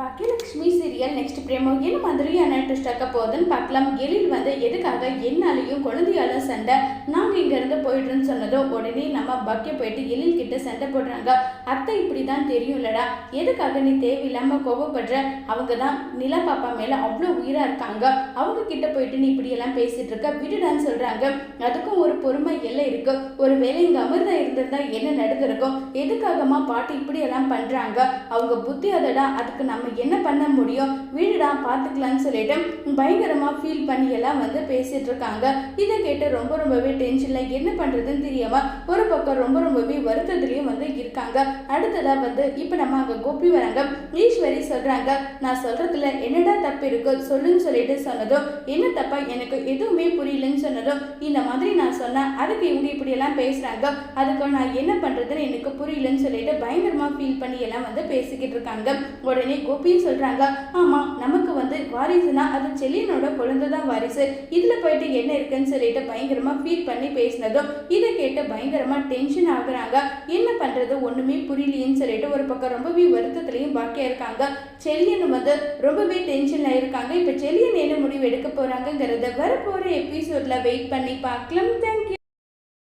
Baakiyalakshmi serial next பிரேமோ. என்ன மாதிரியான twist ஆக்க போகுதுன்னு பார்க்கலாம். எழில் வந்து எதுக்காக என்னாலையும் குழந்தையாலும் சண்டை நாங்கள் இங்கேருந்து போயிடுறோன்னு சொன்னதோ உடனே நம்ம பக்கிய போயிட்டு எழில் கிட்ட சண்டை போடுறாங்க. அத்தை இப்படி தான் தெரியும்லடா. எதுக்காக நீ தேவையில்லாமல் கோபப்படுற அவங்க தான் நிலா பாப்பா மேலே அவ்வளோ உயிராக இருக்காங்க. அவங்க கிட்ட போயிட்டு நீ இப்படியெல்லாம் பேசிட்டு இருக்க விடுடான்னு சொல்கிறாங்க அதுக்கும் ஒரு பொறுமை எல்லாம் இருக்கு. ஒரு வேலை இங்கே அமிர்தம் இருந்திருந்தா என்ன நடந்திருக்கும்? எதுக்காகமா பாட்டு இப்படியெல்லாம் பண்ணுறாங்க அவங்க புத்தி அதடா. அதுக்கு நம்ம என்ன பண்ண முடியும்? வீடுடா பார்த்துக்கலான்னு சொல்லிட்டு பயங்கரமாக ஃபீல் பண்ணி எல்லாம் வந்து பேசிட்டு இருக்காங்க. இதை கேட்டு ரொம்ப ரொம்பவே டென்ஷனில் என்ன பண்ணுறதுன்னு தெரியாமல் ஒரு பக்கம் ரொம்ப ரொம்பவே வருத்தத்துலேயும் வந்து இருக்காங்க. அடுத்ததாக வந்து இப்போ நம்ம அங்கே கோபி வராங்க. ஈஸ்வரி சொல்கிறாங்க நான் சொல்கிறதுல என்னடா தப்பு இருக்கு? சொல்லுன்னு சொல்லிட்டு சொன்னதும் என்ன தப்பா? எனக்கு எதுவுமே புரியலன்னு சொன்னதும் இந்த மாதிரி நான் சொன்னேன் அதுக்கு இவங்க இப்படியெல்லாம் பேசுகிறாங்க அதுக்கு நான் என்ன பண்ணுறதுன்னு எனக்கு புரியலன்னு சொல்லிட்டு பயங்கரமாக ஃபீல் பண்ணி எல்லாம் வந்து பேசிக்கிட்டு இருக்காங்க. உடனே கோபியும் சொல்கிறாங்க ஆமாம் நமக்கு வந்து வாரிசுனா அது செல்லியனோட குழந்தை தான் வாரிசு. இதில் போயிட்டு என்ன இருக்குன்னு சொல்லிட்டு பயங்கரமாக ஃபீல் பண்ணி பேசினதும் இதை கேட்டு பயங்கரமாக டென்ஷன் ஆகுறாங்க. என்ன பண்ணுறது ஒன்றுமே புரியலையேன்னு சொல்லிட்டு ஒரு பக்கம் ரொம்பவே வருத்தத்துலேயும் பாக்கியாக இருக்காங்க. செல்லியன் வந்து ரொம்பவே டென்ஷனில் இருக்காங்க. இப்போ செல்லியன் என்ன முடிவு எடுக்க போகிறாங்கங்கிறத வரப்போகிற எபிசோடில் வெயிட் பண்ணி பார்க்கலாம். தேங்க்யூ